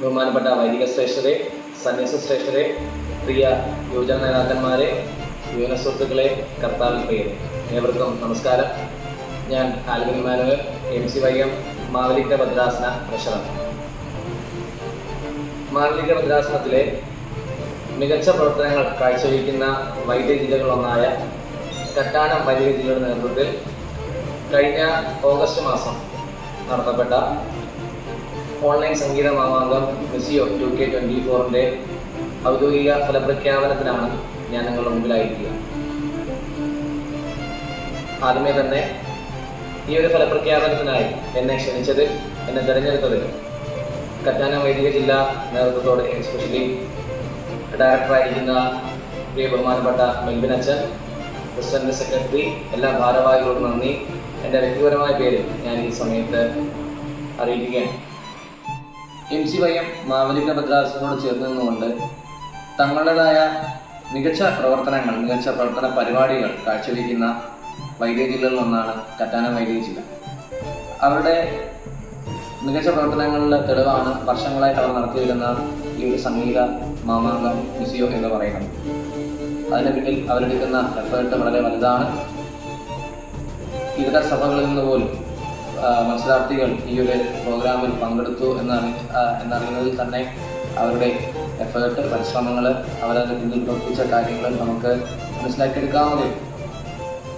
ബഹുമാനപ്പെട്ട വൈദിക ശ്രേഷ്ഠരെ സന്യാസ ശ്രേഷ്ഠരെ പ്രിയ യുവജന നേതാക്കന്മാരെ യുവന സുഹൃത്തുക്കളെ കർത്താവിൽ പ്രിയരെ ഏവർക്കും നമസ്കാരം. ഞാൻ Alvin Manuel M C Y M Mavelikara ഭദ്രാസന പ്രശ്നം മാവലിക ഭദ്രാസനത്തിലെ മികച്ച പ്രവർത്തനങ്ങൾ കാഴ്ചവെക്കുന്ന വൈദ്യ ജില്ലകളൊന്നായ കട്ടാനം വൈദ്യ ജില്ലയുടെ നേതൃത്വത്തിൽ കഴിഞ്ഞ ഓഗസ്റ്റ് മാസം നടത്തപ്പെട്ട ഓൺലൈൻ സംഗീത മാമാങ്കം മിസിയോ ടു കെ ട്വന്റി ഫോറിന്റെ ഔദ്യോഗിക ഫലപ്രഖ്യാപനത്തിനാണ് ഞാൻ നിങ്ങളുടെ മുമ്പിലായിരിക്കുക. ആദ്യമേ തന്നെ ഈ ഒരു ഫലപ്രഖ്യാപനത്തിനായി എന്നെ ക്ഷണിച്ചത് എന്നെ തിരഞ്ഞെടുത്തത് കറ്റാന വൈദിക ജില്ലാ നേതൃത്വത്തോട് എസ്പെഷ്യലി ഡയറക്ടറായിരിക്കുന്ന പ്രിയ ബഹുമാനപ്പെട്ട മെൽബിൻ അച്ഛൻ പ്രസിഡന്റ് സെക്രട്ടറി എല്ലാ ഭാരവാഹികളോടും നന്ദി. എന്റെ വ്യക്തിപരമായ പേര് ഞാൻ ഈ സമയത്ത് അറിയിക്കുകയാണ്. M C Y M Mavelikara ഭദ്രാസിനോട് ചേർന്ന് നിന്നുകൊണ്ട് തങ്ങളുടേതായ മികച്ച പ്രവർത്തനങ്ങൾ മികച്ച പ്രവർത്തന പരിപാടികൾ കാഴ്ചവെക്കുന്ന വൈദ്യ ജില്ലകളിൽ ഒന്നാണ് കറ്റാന വൈദ്യ ജില്ല അവരുടെ മികച്ച പ്രവർത്തനങ്ങളുടെ തെളിവാണ് വർഷങ്ങളായി അവർ നടത്തി വരുന്ന ഈ ഒരു സംഗീത മാമാങ്കം മ്യൂസിയോ എന്ന് പറയുന്നത്. അതിന് പിന്നിൽ അവരെടുക്കുന്ന എഫേർട്ട് വളരെ വലുതാണ്. ഇതര സഭകളിൽ നിന്ന് പോലും മത്സരാർത്ഥികൾ ഈ ഒരു പ്രോഗ്രാമിൽ പങ്കെടുത്തു എന്നറി എന്നറിയുന്നതിൽ തന്നെ അവരുടെ എഫേർട്ട് പരിശ്രമങ്ങൾ അവരുടെ പിന്നിൽ പ്രവർത്തിച്ച കാര്യങ്ങൾ നമുക്ക് മനസ്സിലാക്കിയെടുക്കാവുന്നതേ.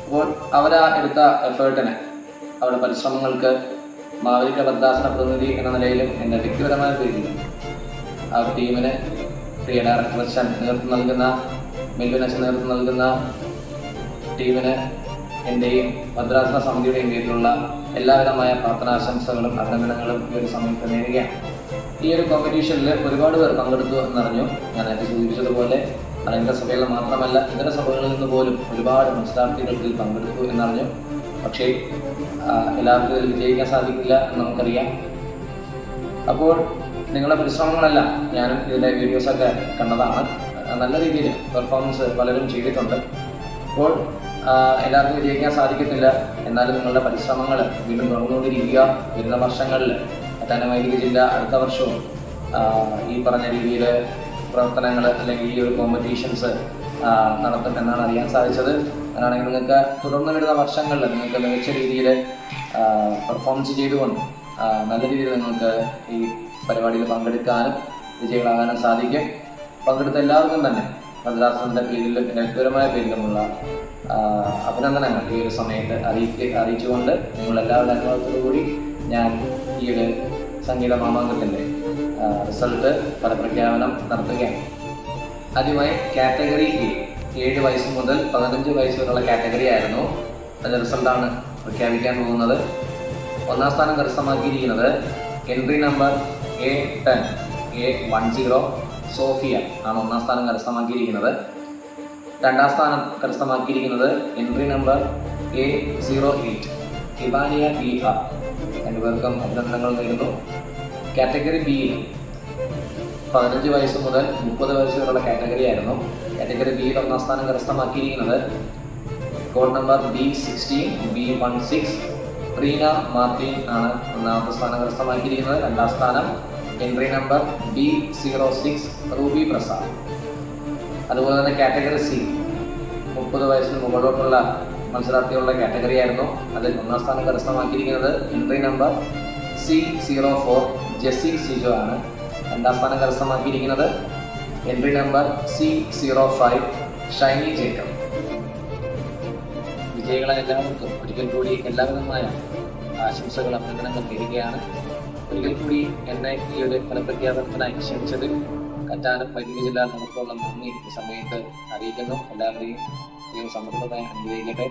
അപ്പോൾ അവരാ എടുത്ത എഫേർട്ടിന് അവരുടെ പരിശ്രമങ്ങൾക്ക് മാവലിക ഭദ്രാസന പ്രതിനിധി എന്ന നിലയിലും എന്റെ വ്യക്തിപരമായ പേരിലും ആ ടീമിന് പ്രിയ ഡയറക്ടർ നേതൃത്വം നൽകുന്ന മെൽവിൻ നേതൃത്വം നൽകുന്ന ടീമിന് എന്റെയും ഭദ്രാസന സമിതിയുടെയും പേരിലുള്ള എല്ലാവിധമായ പ്രാർത്ഥനാശംസകളും അഭിനന്ദനങ്ങളും ഈ ഒരു സമയത്ത് നേടുകയാണ് ഈ ഒരു കോമ്പറ്റീഷനിൽ ഒരുപാട് പേർ പങ്കെടുത്തു എന്നറിഞ്ഞു ഞാൻ നേരത്തെ സൂചിപ്പിച്ചതുപോലെ അലങ്ക സഭയിൽ മാത്രമല്ല ഇതര സഭകളിൽ നിന്ന് പോലും ഒരുപാട് മത്സരാർത്ഥികൾ ഇതിൽ പങ്കെടുത്തു എന്നറിഞ്ഞു പക്ഷേ എല്ലാവർക്കും ഇതിൽ വിജയിക്കാൻ സാധിക്കില്ല എന്ന് നമുക്കറിയാം. അപ്പോൾ നിങ്ങളുടെ പരിശ്രമങ്ങളെല്ലാം ഞാനും ഇതിന്റെ വീഡിയോസൊക്കെ കണ്ടതാണ്. നല്ല രീതിയിൽ പെർഫോമൻസ് പലരും ചെയ്തിട്ടുണ്ട്. അപ്പോൾ എല്ലാവർക്കും വിജയിക്കാൻ സാധിക്കത്തില്ല. എന്നാലും നിങ്ങളുടെ പരിശ്രമങ്ങൾ വീണ്ടും തുടർന്നുകൊണ്ടിരിക്കുക. വരുന്ന വർഷങ്ങളിൽ വൈദ്യുതി ജില്ല അടുത്ത വർഷവും ഈ പറഞ്ഞ രീതിയിൽ പ്രവർത്തനങ്ങൾ അല്ലെങ്കിൽ ഈ ഒരു കോമ്പറ്റീഷൻസ് നടത്തും എന്നാണ് അറിയാൻ സാധിച്ചത്. അങ്ങനെയാണെങ്കിൽ നിങ്ങൾക്ക് തുടർന്ന് വരുന്ന വർഷങ്ങളിൽ നിങ്ങൾക്ക് മികച്ച രീതിയിൽ പെർഫോമൻസ് ചെയ്തുകൊണ്ട് നല്ല രീതിയിൽ നിങ്ങൾക്ക് ഈ പരിപാടിയിൽ പങ്കെടുക്കാനും വിജയികളാകാനും സാധിക്കും. പങ്കെടുത്ത എല്ലാവർക്കും തന്നെ മദ്രാസിന്റെ കീഴിലും വ്യക്തിപരമായ പേരിലുമുള്ള അഭിനന്ദനങ്ങൾ ഈ ഒരു സമയത്ത് അറിയിക്ക അറിയിച്ചുകൊണ്ട് നിങ്ങളെല്ലാവരുടെ അനുഭവത്തോടുകൂടി ഞാൻ ഈ ഒരു സംഗീത മാമാങ്കത്തിന്റെ റിസൾട്ട് ഫലപ്രഖ്യാപനം നടത്തുകയാണ്. ആദ്യമായി കാറ്റഗറി എ ഏഴ് വയസ്സ് മുതൽ പതിനഞ്ച് വയസ്സ് വരെയുള്ള കാറ്റഗറി ആയിരുന്നു. അതിന്റെ റിസൾട്ടാണ് പ്രഖ്യാപിക്കാൻ പോകുന്നത്. ഒന്നാം സ്ഥാനം കരസ്ഥമാക്കിയിരിക്കുന്നത് entry number A ten A one zero Sophia ആണ് ഒന്നാം സ്ഥാനം കരസ്ഥമാക്കിയിരിക്കുന്നത്. രണ്ടാം സ്ഥാനം കരസ്ഥമാക്കിയിരിക്കുന്നത് entry number A zero eight Hibania R രണ്ടുപേർക്കും അഭിനന്ദനങ്ങൾ നേരുന്നു. കാറ്റഗറി ബിയിൽ പതിനഞ്ച് വയസ്സ് മുതൽ മുപ്പത് വയസ്സ് വരെയുള്ള കാറ്റഗറി ആയിരുന്നു. കാറ്റഗറി ബിയിൽ ഒന്നാം സ്ഥാനം കരസ്ഥമാക്കിയിരിക്കുന്നത് code number B sixteen B one six Reena Martin ആണ് ഒന്നാമത്തെ സ്ഥാനം കരസ്ഥമാക്കിയിരിക്കുന്നത്. രണ്ടാം സ്ഥാനം entry number B zero six Ruby Prasad അതുപോലെ തന്നെ കാറ്റഗറി സി മുപ്പത് വയസ്സിന് മുകളിലോട്ടുള്ള മത്സരാർത്ഥികളുടെ കാറ്റഗറി ആയിരുന്നു. അതിൽ ഒന്നാം സ്ഥാനം കരസ്ഥമാക്കിയിരിക്കുന്നത് entry number C zero four Jessy Sijo ആണ്. രണ്ടാം സ്ഥാനം കരസ്ഥമാക്കിയിരിക്കുന്നത് entry number C zero five Shiny Jacob. വിജയികളെ എല്ലാവർക്കും ഒരിക്കൽ കൂടി എല്ലാവിധമായ ആശംസകൾ അഭിനന്ദനങ്ങൾ നേരുകയാണ്. ഒരിക്കൽ കൂടി എന്നെ ഈ ഒരു ഫലപ്രഖ്യാപനത്തിനായി ക്ഷണിച്ചത് കറ്റാനം വൈദ്യുതി ജില്ലാ നേതൃത്വമുള്ള നന്ദി സമയത്ത് അറിയിക്കുന്നു. എല്ലാവരെയും സമൃദ്ധമായി അനുഗ്രഹിക്കട്ടെ.